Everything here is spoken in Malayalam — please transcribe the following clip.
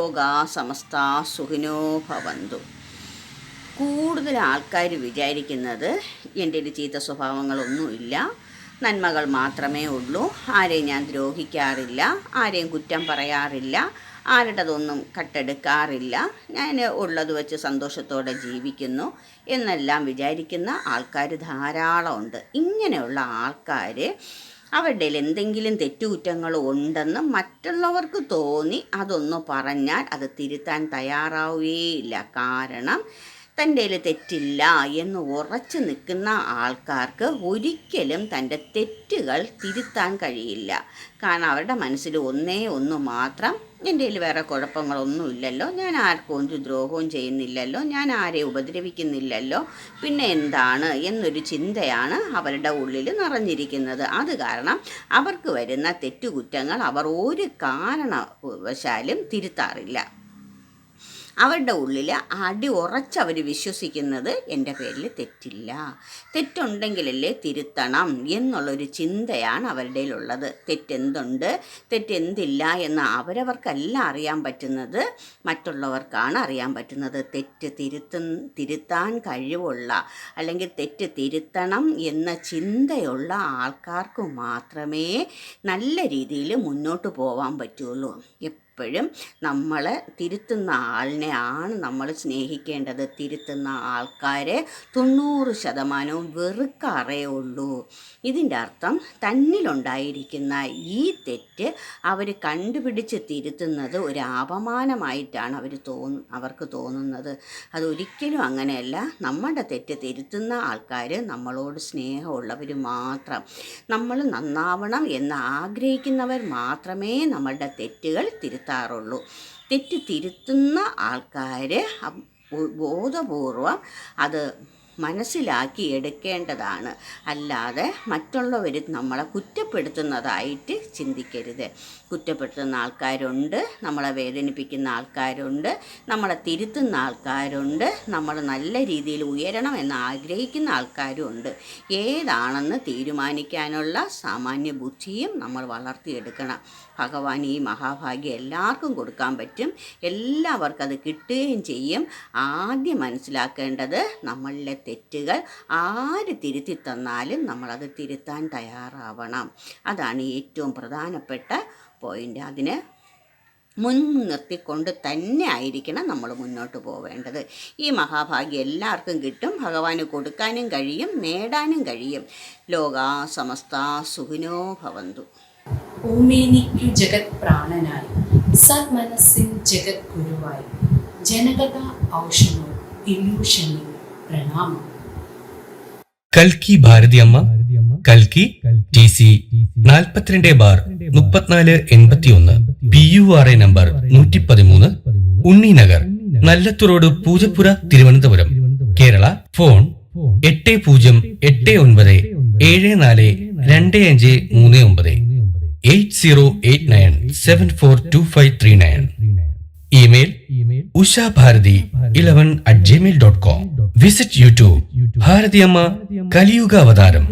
ലോകാ സമസ്ത സുഖിനോ ഭവന്തു. കൂടുതൽ ആൾക്കാർ വിചാരിക്കുന്നത് എന്റെ ഒരു ചീത്ത സ്വഭാവങ്ങളൊന്നുമില്ല നന്മകൾ മാത്രമേ ഉള്ളൂ. ആരെയും ഞാൻ ദ്രോഹിക്കാറില്ല. ആരെയും കുറ്റം പറയാറില്ല. ആരുടേതൊന്നും കട്ടെടുക്കാറില്ല. ഞാൻ ഉള്ളത് വെച്ച് സന്തോഷത്തോടെ ജീവിക്കുന്നു എന്നെല്ലാം വിചാരിക്കുന്ന ആൾക്കാർ ധാരാളമുണ്ട്. ഇങ്ങനെയുള്ള ആൾക്കാർ അവരുടെ എന്തെങ്കിലും തെറ്റുകുറ്റങ്ങൾ ഉണ്ടെന്ന് മറ്റുള്ളവർക്ക് തോന്നി അതൊന്ന് പറഞ്ഞാൽ അത് തിരുത്താൻ തയ്യാറാവുകയില്ല. കാരണം തന്റെ തെറ്റില്ല എന്ന് ഉറച്ചു നിൽക്കുന്ന ആൾക്കാർക്ക് ഒരിക്കലും തന്റെ തെറ്റുകൾ തിരുത്താൻ കഴിയില്ല. കാരണം അവരുടെ മനസ്സിൽ ഒന്നേ ഒന്ന് മാത്രം എന്റെ കയ്യിൽ വേറെ കുഴപ്പങ്ങളൊന്നുമില്ലല്ലോ ഞാൻ ആർക്കും ഒരു ദ്രോഹവും ചെയ്യുന്നില്ലല്ലോ. ഞാൻ ആരെ ഉപദ്രവിക്കുന്നില്ലല്ലോ. പിന്നെ എന്താണ് എന്നൊരു ചിന്തയാണ് അവരുടെ ഉള്ളിൽ നിറഞ്ഞിരിക്കുന്നത്. അത് കാരണം അവർക്ക് വരുന്ന തെറ്റുകുറ്റങ്ങൾ അവർ ഒരു കാരണവശാലും തിരുത്താറില്ല. അവരുടെ ഉള്ളിൽ അടി ഉറച്ചവർ വിശ്വസിക്കുന്നത് എന്റെ പേരിൽ തെറ്റില്ല. തെറ്റുണ്ടെങ്കിലല്ലേ തിരുത്തണം എന്നുള്ളൊരു ചിന്തയാണ് അവരുടെ ഉള്ളത് തെറ്റെന്തുണ്ട്? തെറ്റെന്തില്ല എന്ന് അവരവർക്കല്ല അറിയാൻ പറ്റുന്നത് മറ്റുള്ളവർക്കാണ് അറിയാൻ പറ്റുന്നത്. തെറ്റ് തിരുത്തു തിരുത്താൻ കഴിവുള്ള അല്ലെങ്കിൽ തെറ്റ് തിരുത്തണം എന്ന ചിന്തയുള്ള ആൾക്കാർക്ക് മാത്രമേ നല്ല രീതിയിൽ മുന്നോട്ട് പോകാൻ പറ്റുള്ളൂ. എപ്പോഴും നമ്മൾ തിരുത്തുന്ന ആളിനെ ആണ് നമ്മൾ സ്നേഹിക്കേണ്ടത്. തിരുത്തുന്ന ആൾക്കാരെ തൊണ്ണൂറ് ശതമാനവും വെറുക്കാറേ ഉള്ളൂ. ഇതിന്റെ അർത്ഥം തന്നിലുണ്ടായിരിക്കുന്ന ഈ തെറ്റ് അവർ കണ്ടുപിടിച്ച് തിരുത്തുന്നത് ഒരു അപമാനമായിട്ടാണ് അവർ തോന്നു അവർക്ക് തോന്നുന്നത്. അതൊരിക്കലും അങ്ങനെയല്ല. നമ്മുടെ തെറ്റ് തിരുത്തുന്ന ആൾക്കാർ നമ്മളോട് സ്നേഹമുള്ളവർ മാത്രം. നമ്മൾ നന്നാവണം എന്ന് ആഗ്രഹിക്കുന്നവർ മാത്രമേ നമ്മളുടെ തെറ്റുകൾ തിരുത്താറുള്ളൂ തെറ്റ് തിരുത്തുന്ന ആൾക്കാർ ബോധപൂർവം അത് മനസ്സിലാക്കി എടുക്കേണ്ടതാണ് അല്ലാതെ മറ്റുള്ളവർ നമ്മളെ കുറ്റപ്പെടുത്തുന്നതായിട്ട് ചിന്തിക്കരുത്. കുറ്റപ്പെടുത്തുന്ന ആൾക്കാരുണ്ട് നമ്മളെ വേദനിപ്പിക്കുന്ന ആൾക്കാരുണ്ട് നമ്മളെ തിരുത്തുന്ന ആൾക്കാരുണ്ട് നമ്മൾ നല്ല രീതിയിൽ ഉയരണം എന്ന് ആഗ്രഹിക്കുന്ന ആൾക്കാരും ഉണ്ട് ഏതാണെന്ന് തീരുമാനിക്കാനുള്ള സാമാന്യ ബുദ്ധിയും നമ്മൾ വളർത്തിയെടുക്കണം. ഭഗവാൻ ഈ മഹാഭാഗ്യം എല്ലാവർക്കും കൊടുക്കാൻ പറ്റും. എല്ലാവർക്കും അത് കിട്ടുകയും ചെയ്യും. ആദ്യം മനസ്സിലാക്കേണ്ടത് നമ്മളിലെ തെറ്റുകൾ ആര് തിരുത്തി തന്നാലും നമ്മളത് തിരുത്താൻ തയ്യാറാവണം. അതാണ് ഏറ്റവും പ്രധാനപ്പെട്ട പോയിന്റ് അതിന് മുൻനിർത്തിക്കൊണ്ട് തന്നെ ആയിരിക്കണം നമ്മൾ മുന്നോട്ട് പോവേണ്ടത്. ഈ മഹാഭാഗ്യം എല്ലാവർക്കും കിട്ടും. ഭഗവാന് കൊടുക്കാനും കഴിയും നേടാനും കഴിയും. ലോകാ സമസ്ത സുഖിനോ ഭവന്തു. ജഗത് പ്രാണനായി സന്മനസ്സിൻ ജഗത് ഗുരുവായി. ജനകഥ ഔഷധം ഇല്യൂഷനിൽ കൽക്കി ഭാരതിയമ്മ കൽക്കി ടി സി നാൽപ്പത്തിരണ്ട് ബാർ മുപ്പത്തിനാല് എൺപത്തി ഒന്ന് P you are A number നൂറ്റി പതിമൂന്ന് ഉണ്ണി നഗർ നല്ലത്തുറോഡ് പൂജപ്പുര തിരുവനന്തപുരം. കേരള ഫോൺ എട്ട് പൂജ്യം എട്ട് ഒൻപത് ഏഴ് നാല് രണ്ട് അഞ്ച് മൂന്ന് ഒമ്പത്. Eight zero eight nine seven four two five three nine. Email Usha Bharathi eleven at Gmail dot com visit YouTube Bharathiyamma Kaliyuga Avataram.